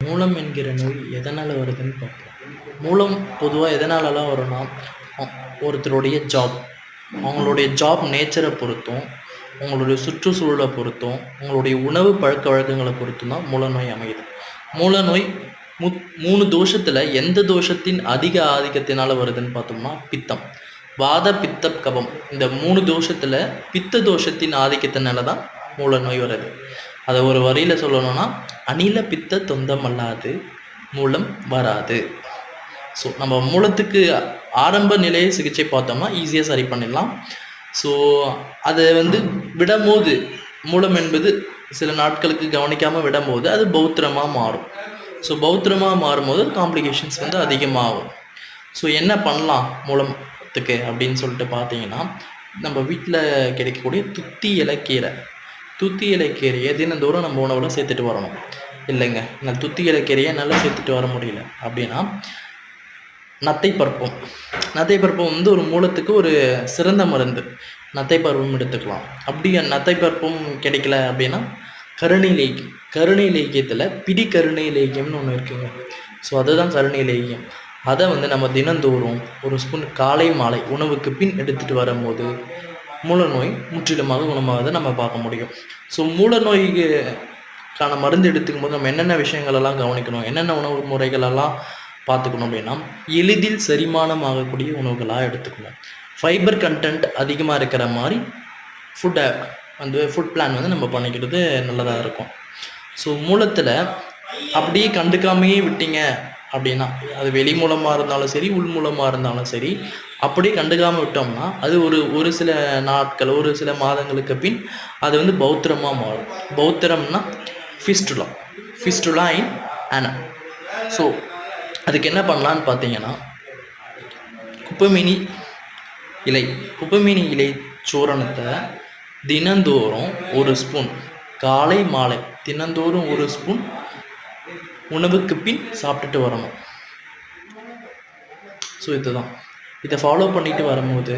மூலம் என்கிற நோய் எதனால் வருதுன்னு பார்ப்போம். மூலம் பொதுவாக எதனாலலாம் வரும்னா ஒருத்தருடைய ஜாப் அவங்களுடைய ஜாப் நேச்சரை பொறுத்தும் உங்களுடைய சுற்றுச்சூழலை பொறுத்தும் உங்களுடைய உணவு பழக்க வழக்கங்களை பொறுத்தும் தான் மூலநோய் அமையுது. மூலநோய் மு மூணு தோஷத்தில் எந்த தோஷத்தின் அதிக ஆதிக்கத்தினால் வருதுன்னு பார்த்தோம்னா பித்தம். வாத பித்த கபம். இந்த மூணு தோஷத்தில் பித்த தோஷத்தின் ஆதிக்கத்தினால தான் மூலநோய் வருது. அதை ஒரு வரியில் சொல்லணும்னா அணில பித்த தொந்தம் அல்லாது மூலம் வராது. ஸோ நம்ம மூலத்துக்கு ஆரம்ப நிலைய சிகிச்சை பார்த்தோம்னா ஈஸியாக சரி பண்ணிடலாம். ஸோ அதை வந்து விடும்போது மூலம் என்பது சில நாட்களுக்கு கவனிக்காமல் விடும்போது அது பௌத்திரமாக மாறும். ஸோ பௌத்திரமாக மாறும்போது காம்ப்ளிகேஷன்ஸ் வந்து அதிகமாகும். ஸோ என்ன பண்ணலாம் மூலத்துக்கு அப்படின்னு சொல்லிட்டு பார்த்தீங்கன்னா நம்ம வீட்டில் கிடைக்கக்கூடிய துத்தி இலைக்கீரை துத்தி இலைக்கீரையை தினந்தோறும் நம்ம உணவில் சேர்த்துட்டு வரணும். இல்லைங்க. நான் துத்தி கீரையை நல்லா சேர்த்துட்டு வர முடியல. அப்படின்னா நத்தை பருப்பம். நத்தை பருப்பம் வந்து ஒரு மூலத்துக்கு ஒரு சிறந்த மருந்து. நத்தை பருப்பம் எடுத்துக்கலாம். அப்படி நத்தை பருப்பம் கிடைக்கல அப்படின்னா கருணை லேக்கியம் கருணை லேக்கியத்தில் பிடி கருணை லேக்கியம்னு ஒன்று இருக்குங்க. ஸோ அதுதான் கருணை லேக்கியம் அதை வந்து நம்ம தினந்தோறும் ஒரு ஸ்பூன் காலை மாலை உணவுக்கு பின் எடுத்துகிட்டு வரும்போது மூலநோய் முற்றிலுமாக குணமாவதை நம்ம பார்க்க முடியும். ஸோ மூலநோய்க்கான மருந்து எடுத்துக்கும் போது நம்ம என்னென்ன விஷயங்கள் எல்லாம் கவனிக்கணும் என்னென்ன உணவு முறைகளெல்லாம் பார்த்துக்கணும் அப்படின்னா எளிதில் செரிமானம் ஆகக்கூடிய உணவுகளாக எடுத்துக்கணும் ஃபைபர் கண்டென்ட் அதிகமாக இருக்கிற மாதிரி ஃபுட்டை வந்து ஃபுட் பிளான் வந்து நம்ம பண்ணிக்கிறது நல்லதாக இருக்கும். ஸோ மூலத்தில் அப்படியே கண்டுக்காமையே விட்டீங்க அப்படின்னா அது வெளி மூலமாக இருந்தாலும் சரி உள் மூலமாக இருந்தாலும் சரி அப்படியே கண்டுக்காமல் விட்டோம்னா அது ஒரு ஒரு சில நாட்கள் ஒரு சில மாதங்களுக்கு பின் அது வந்து பௌத்திரமாக மாறும். பௌத்திரம்னா ஃபிஸ்டுலா ஃபிஸ்டுலா இன் ஆனா ஸோ அதுக்கு என்ன பண்ணலான்னு பார்த்தீங்கன்னா குப்பைமினி இலை குப்பைமினி இலை சூரணத்தை தினந்தோறும் ஒரு ஸ்பூன் காலை மாலை தினந்தோறும் ஒரு ஸ்பூன் உணவுக்கு பின் சாப்பிட்டுட்டு வரணும். ஸோ இதுதான். இதை ஃபாலோ பண்ணிட்டு வரும்போது